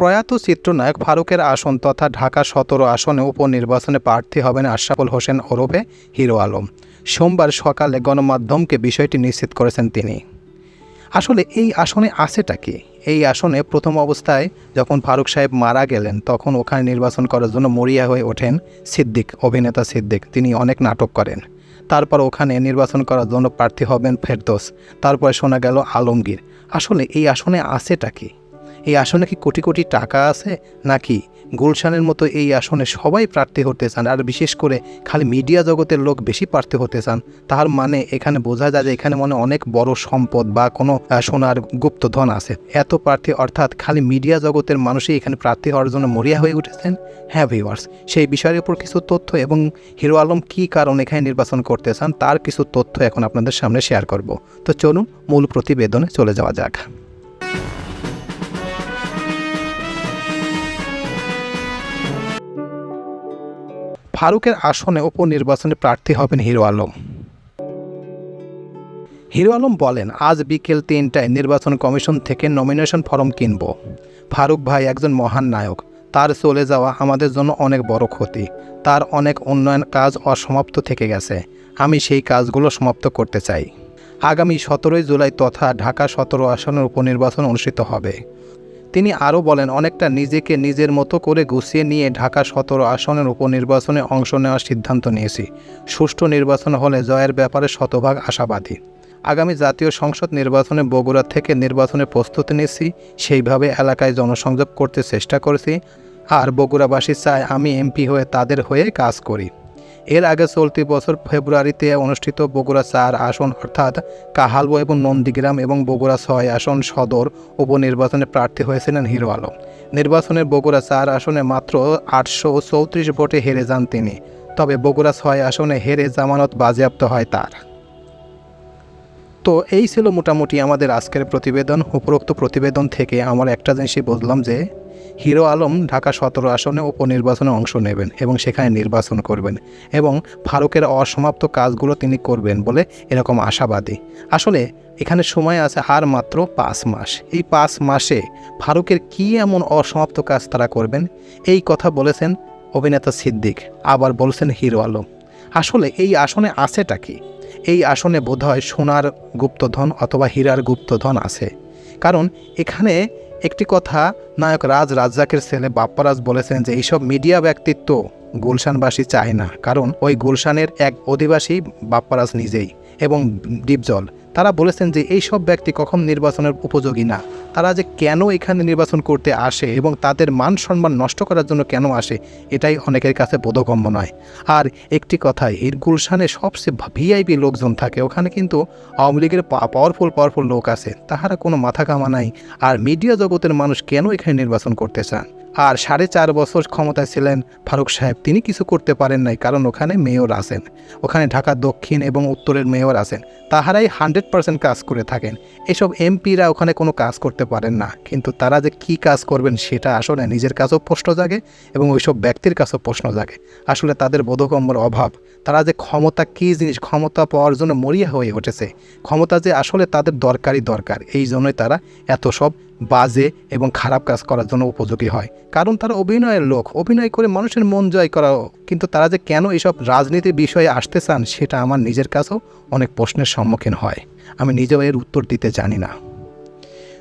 প্রয়াত চিত্রনায়ক ফারুকের আসন তথা ঢাকা সতেরো আসনে উপনির্বাচনে প্রার্থী হবেন আশরাফুল হোসেন ওরফে হিরো আলম। সোমবার সকালে গণমাধ্যমকে বিষয়টি নিশ্চিত করেছেন তিনি। আসলে এই আসনে আছেটা কি? এই আসনে প্রথম অবস্থায় যখন ফারুক সাহেব মারা গেলেন, তখন ওখানে নির্বাচন করার জন্য মরিয়া হয়ে ওঠেন সিদ্দিক, অভিনেতা সিদ্দিক। তিনি অনেক নাটক করেন। তারপর ওখানে নির্বাচন করার জন্য প্রার্থী হবেন ফেরদোস। তারপরে শোনা গেল আলমগীর। আসলে এই আসনে আছেটা কি? এই আসনে কি কোটি কোটি টাকা আছে? নাকি গুলশানের মতো এই আসনে সবাই প্রার্থী হতে চান, আর বিশেষ করে খালি মিডিয়া জগতের লোক বেশি প্রার্থী হতে চান? তার মানে এখানে বোঝা যায় যে এখানে মনে অনেক বড় সম্পদ বা কোনো সোনার গুপ্তধন আছে। এত প্রার্থী অর্থাৎ খালি মিডিয়া জগতের মানুষই এখানে প্রার্থী হওয়ার জন্য মরিয়া হয়ে উঠেছেন? হ্যাঁ ভিউয়ার্স সেই বিষয়ের উপর কিছু তথ্য এবং হিরো আলম কী কারণ এখানে নির্বাচন করতে চান, তার কিছু তথ্য এখন আপনাদের সামনে শেয়ার করব। তো চলুন মূল প্রতিবেদনে চলে যাওয়া যাক। ফারুকের আসনে উপনির্বাচনে প্রার্থী হবেন হিরো আলম। হিরো আলম বলেন, আজ বিকেল তিনটায় নির্বাচন কমিশন থেকে নমিনেশন ফর্ম কিনব। ফারুক ভাই একজন মহান নায়ক। তার চলে যাওয়া আমাদের জন্য অনেক বড় ক্ষতি। তার অনেক উন্নয়ন কাজ অসমাপ্ত থেকে গেছে। আমি সেই কাজগুলো সমাপ্ত করতে চাই। আগামী সতেরোই জুলাই তথা ঢাকা সতেরো আসনের উপনির্বাচন অনুষ্ঠিত হবে। তিনি আরও বলেন, অনেকটা নিজেকে নিজের মতো করে গুছিয়ে নিয়ে ঢাকা সতেরো আসনের উপনির্বাচনে অংশ নেওয়ার সিদ্ধান্ত নিয়েছি। সুষ্ঠু নির্বাচন হলে জয়ের ব্যাপারে শতভাগ আশাবাদী। আগামী জাতীয় সংসদ নির্বাচনে বগুড়া থেকে নির্বাচনের প্রস্তুতি নিয়েছি, সেইভাবে এলাকায় জনসংযোগ করতে চেষ্টা করেছি, আর বগুড়াবাসী চায় আমি এমপি হয়ে তাদের হয়ে কাজ করি। এর আগে চলতি বছর ফেব্রুয়ারিতে অনুষ্ঠিত বগুড়া চার আসন অর্থাৎ কাহালবো এবং নন্দীগ্রাম এবং বগুড়া ছয় আসন সদর উপনির্বাচনে প্রার্থী হয়েছিলেন হিরো আলম। নির্বাচনে বগুড়া চার আসনে মাত্র আটশো চৌত্রিশ ভোটে হেরে যান তিনি। তবে বগুড়া ছয় আসনে হেরে জামানত বাজেয়াপ্ত হয় তার। তো এই ছিল মোটামুটি আমাদের আজকের প্রতিবেদন, উপরোক্ত প্রতিবেদন থেকে আমার একটা জিনিসই বুঝলাম যে হিরো আলম ঢাকা সতেরো আসনে উপনির্বাচনে অংশ নেবেন এবং সেখানে নির্বাচন করবেন এবং ফারুকের অসমাপ্ত কাজগুলো তিনি করবেন বলে এরকম আশাবাদী। আসলে এখানে সময় আছে আর মাত্র পাঁচ মাস। এই পাঁচ মাসে ফারুকের কী এমন অসমাপ্ত কাজ তারা করবেন? এই কথা বলেছেন অভিনেতা সিদ্দিক, আবার বলছেন হিরো আলম। আসলে এই আসনে আছেটা কি? এই আসনে বোধহয় সোনার গুপ্তধন অথবা হীরার গুপ্তধন আছে। কারণ এখানে একটি কথা নায়ক রাজ রাজ্জাকের ছেলে বাপ্পারাজ বলেছেন যে, এইসব মিডিয়া ব্যক্তিত্ব গুলশানবাসী চায় না। কারণ ওই গুলশানের এক অধিবাসী বাপ্পারাজ নিজেই এবং ডিপজল। তারা বলেছেন যে এই সব ব্যক্তি কখন নির্বাচনের উপযোগী না? তারা যে কেন এখানে নির্বাচন করতে আসে এবং তাদের মান সম্মান নষ্ট করার জন্য কেন আসে, এটাই অনেকের কাছে বোধগম্য নয়। আর একটি কথাই এর গুলশানে সবচেয়ে ভিআইপি লোকজন থাকে, ওখানে কিন্তু আওয়ামী লীগের পাওয়ারফুল পাওয়ারফুল লোক আছে। তাহারা কোনো মাথা কামা নাই। আর মিডিয়া জগতের মানুষ কেন এখানে নির্বাচন করতে চান? আর সাড়ে চার বছর ক্ষমতায় ছিলেন ফারুক সাহেব। তিনি কিছু করতে পারেন নাই, কারণ ওখানে মেয়র আছেন। ওখানে ঢাকা দক্ষিণ এবং উত্তরের মেয়র আছেন। তাহারাই হান্ড্রেড পার্সেন্ট কাজ করে থাকেন। এসব এমপিরা ওখানে কোনো কাজ করতে পারেন না। কিন্তু তারা যে কি কাজ করবেন সেটা আসলে নিজের কাছেও প্রশ্ন জাগে এবং ওইসব ব্যক্তির কাছেও প্রশ্ন জাগে। আসলে তাদের বোধগম্যর অভাব। তারা যে ক্ষমতা কী জিনিস, ক্ষমতা পাওয়ার জন্য মরিয়া হয়ে উঠেছে। ক্ষমতা যে আসলে তাদের দরকারই দরকার। এই জন্যই তারা এত সব বাজে এবং খারাপ কাজ করার জন্য উপযোগী হয়। কারণ তারা অভিনয়ের লোক, অভিনয় করে মানুষের মন জয় করা কিন্তু তারা যে কেন এসব রাজনীতির বিষয়ে আসতে চান, সেটা আমার নিজের কাছেও অনেক প্রশ্নের সম্মুখীন হয়। আমি নিজেও এর উত্তর দিতে জানি না।